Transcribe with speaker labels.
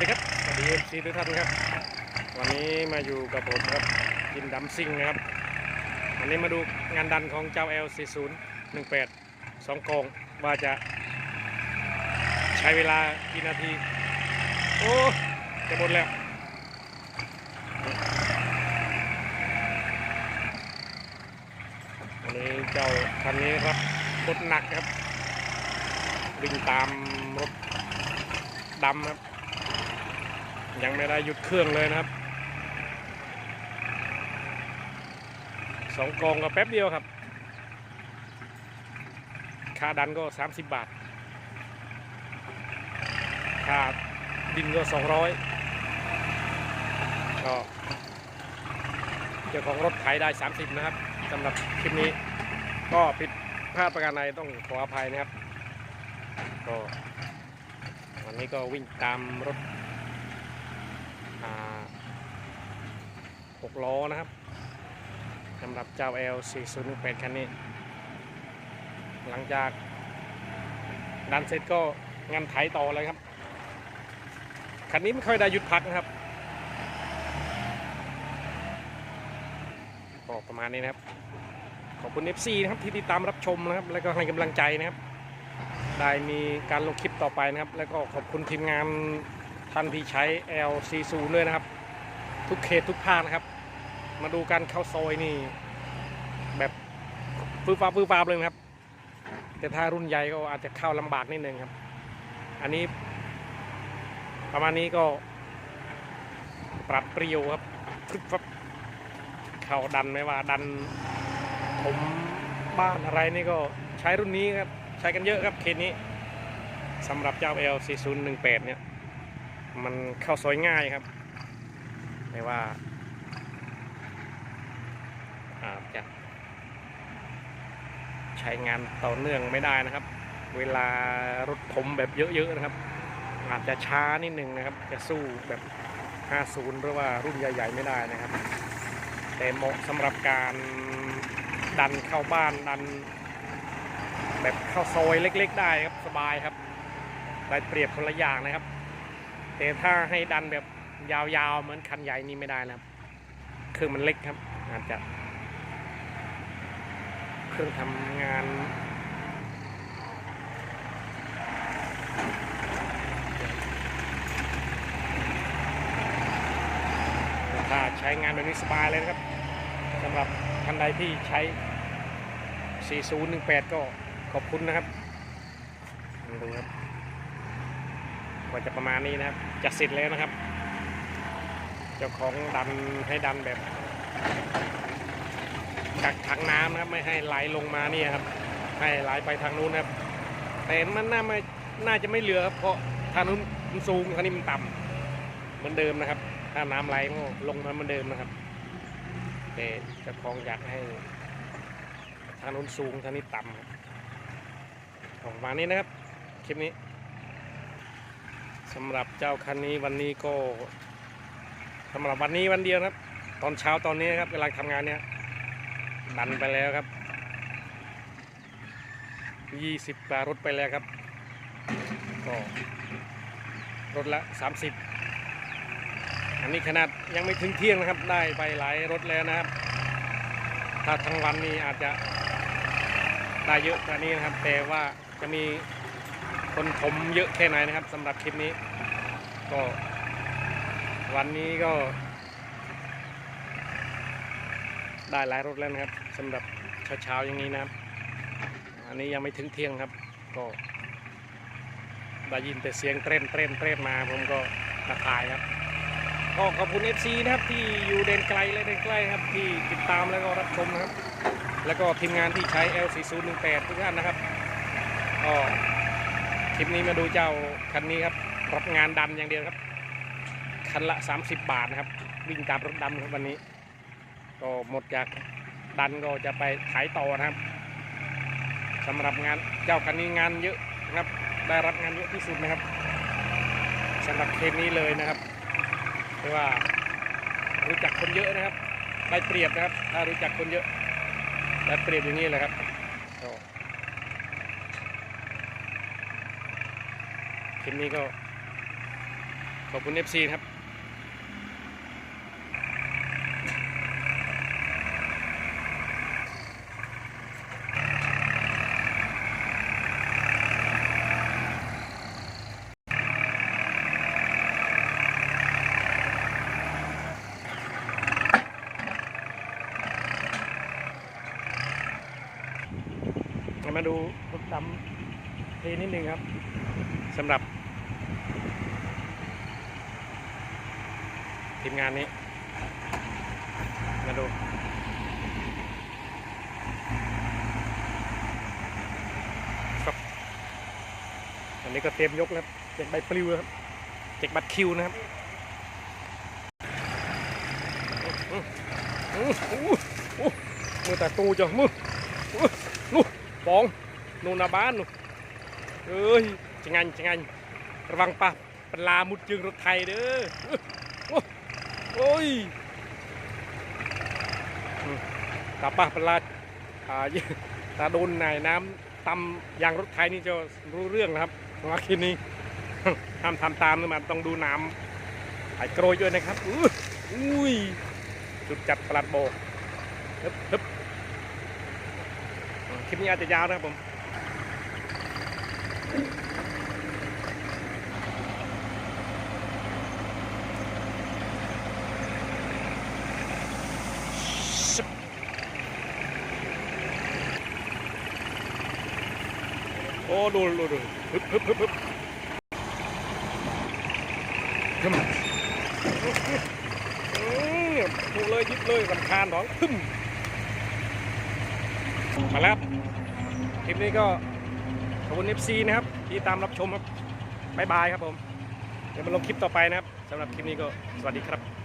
Speaker 1: ดีครับสวัสดีเอฟซีทุกท่านครับ วันนี้มาอยู่กับผมครับยินดำซิงนะครับ วันนี้มาดูงานดันของเจ้า L4018 สองกองว่าจะ ใช้เวลากี่นาที โอ้จะหมดแล้ววันนี้เจ้าคันนี้ครับรถหนักครับวิ่งตามรถดำครับ ยังไม่ได้หยุดเครื่องเลยนะครับสองกองก็แป๊บเดียวครับ ค่าดันก็ 30 บาท ค่าดินก็ 200ก็เจ้าของรถขายได้ 30 นะครับสำหรับคลิปนี้ก็ผิดพลาดประการใดต้องขออภัยนะครับ ก็วันนี้ก็วิ่งตามรถ หกล้อนะครับสำหรับเจ้า L 4 0 1 8คันนี้ หลังจากดันเสร็จก็งานไถต่อเลยครับ คันนี้ไม่ค่อยได้หยุดพักนะครับก็ประมาณนี้นะครับ ขอบคุณ FC นะครับที่ติดตามรับชมนะครับ แล้วก็ให้กำลังใจนะครับ ได้มีการลงคลิปต่อไปนะครับ แล้วก็ขอบคุณทีมงาน ท่านที่ใช้ L40 ด้วยนะครับ ทุกเขตทุกภาคนะครับ มาดูการเข้าซอยนี่ แบบฟืบฟ้าฟืบฟ้าเลยนะครับ แต่ถ้ารุ่นใหญ่ก็อาจจะเข้าลำบากนิดนึงครับ อันนี้ ประมาณนี้ก็ ปรับเปรียวครับฟึบฟับเข้าดันไม่ว่าดันผมบ้านอะไรนี่ก็ใช้รุ่นนี้ครับ ใช้กันเยอะครับเขตนี้สำหรับเจ้า L4018 เนี่ย มันเข้าซอยง่ายครับไม่ว่าอาจจะใช้งานต่อเนื่องไม่ได้นะครับ เวลารถผมแบบเยอะๆนะครับ อาจจะช้านิดนึงนะครับ จะสู้แบบ 50 หรือว่ารุ่นใหญ่ ๆ ไม่ได้นะครับ แต่เหมาะสำหรับการดันเข้าบ้านดัน แบบเข้าซอยเล็ก ๆ ได้ครับสบายครับ ได้เปรียบคนละอย่างนะครับ แต่ถ้าให้ดันแบบยาวๆเหมือนคันใหญ่นี่ไม่ได้นะครับเครื่องมันเล็กครับ อาจจะ เครื่องทำงานถ้าใช้งานแบบนี้สบายเลยนะครับสำหรับท่านใดที่ใช้ 4018 ก็ขอบคุณนะครับดูครับ ก็จะประมาณนี้นะครับจะเสร็จแล้วนะครับ เจ้าของดันให้ดันแบบกักถังน้ำนะครับไม่ให้ไหลลงมาเนี่ยครับ ให้ไหลไปทางนู้นนะครับ แต่มันน่าไม่น่าจะไม่เหลือครับเพราะทางนู้นมันสูงทางนี้มันต่ำเหมือนเดิมนะครับ ถ้าน้ำไหลก็ลงมาเหมือนเดิมนะครับแต่เจ้าของอยากให้ทางนู้นสูงทางนี้ต่ำครับออกมาณนี้นะครับคลิปนี้ สำหรับเจ้าคันนี้วันนี้ก็สำหรับวันนี้วันเดียวครับ ตอนเช้าตอนนี้ครับเวลาทำงานเนี่ยดันไปแล้วครับยี่สิบกว่ารถไปแล้วครับก็รถละสามสิบอันนี้ขนาดยังไม่ถึงเที่ยงนะครับ ได้ไปหลายรถแล้วนะครับ ถ้าทั้งวันนี้อาจจะได้เยอะกว่านี้นะครับ แต่ว่าจะมี คนผมเยอะแค่ไหนนะครับสำหรับคลิปนี้ ก็วันนี้ก็ ได้หลายรถแล้วนะครับสำหรับเช้าๆอย่างนี้นะครับ อันนี้ยังไม่ถึงเที่ยงครับ ก็ได้ยินแต่เสียงเตรนเตรนเตรนมาผมก็มาถ่ายครับก็ขอบคุณ FC นะครับที่อยู่เดนไกลและเดนใกล้ครับที่ติดตามแล้วก็รับชมนะครับ แล้วก็ทีมงานที่ใช้ L4018 ทุกท่านนะครับก็ ลิปนี้มาดูเจ้าคันนี้ครับรับงานดันอย่างเดียวครับ คันละ 30 บาทนะครับ วิ่งตามรถดำครับวันนี้ ก็หมดจากดันก็จะไปขายต่อนะครับสำหรับงานเจ้าคันนี้งานเยอะนะครับ ได้รับงานเยอะที่สุดนะครับสำหรับเคสนี้เลยนะครับเพราะว่ารู้จักคนเยอะนะครับได้เปรียบนะครับ ถ้ารู้จักคนเยอะได้เปรียบอย่างนี้เลยครับ คลิปนี้ก็ ขอบคุณ FC ครับมาดูรถดำเทนิดนึงครับ สำหรับทีมงานนี้ มาดูครับอันนี้ก็เตรียมยกแล้วเจ็กใบปลิวครับเจ็กบัตรคิวนะครับอื้อหืออื้ออื้อมือแต่ตูจ้ะมืออื้อนู่นปองนู่นนาบ้านนู่นเอ้ย จะงันจะงันระวังปะปลามุดจึงรถไทยเด้อโอ้ยตาปะปลาอ่าตาโดนนายน้ำตำยางรถไทยนี่จะรู้เรื่องนะครับว่าคืนนี้ห้ามทำตามนะมันต้องดูน้ำไอ้โกรยด้วยนะครับอุ้ยจุดจัดปลัดโบกฮึบฮึบคลิปนี้อาจจะยาวนะครับผม โอ้ดูดูดูฮึบฮึบฮึบฮึบฮึมอืมถูกเลยยิบเลยรำคาญหนองพึ่มมาแล้วครับคลิปนี้ก็ขอบคุณ FC นะครับ ที่ตามรับชมครับบ๊ายบายครับผม เดี๋ยวมาลงคลิปต่อไปนะครับสำหรับคลิปนี้ก็สวัสดีครับ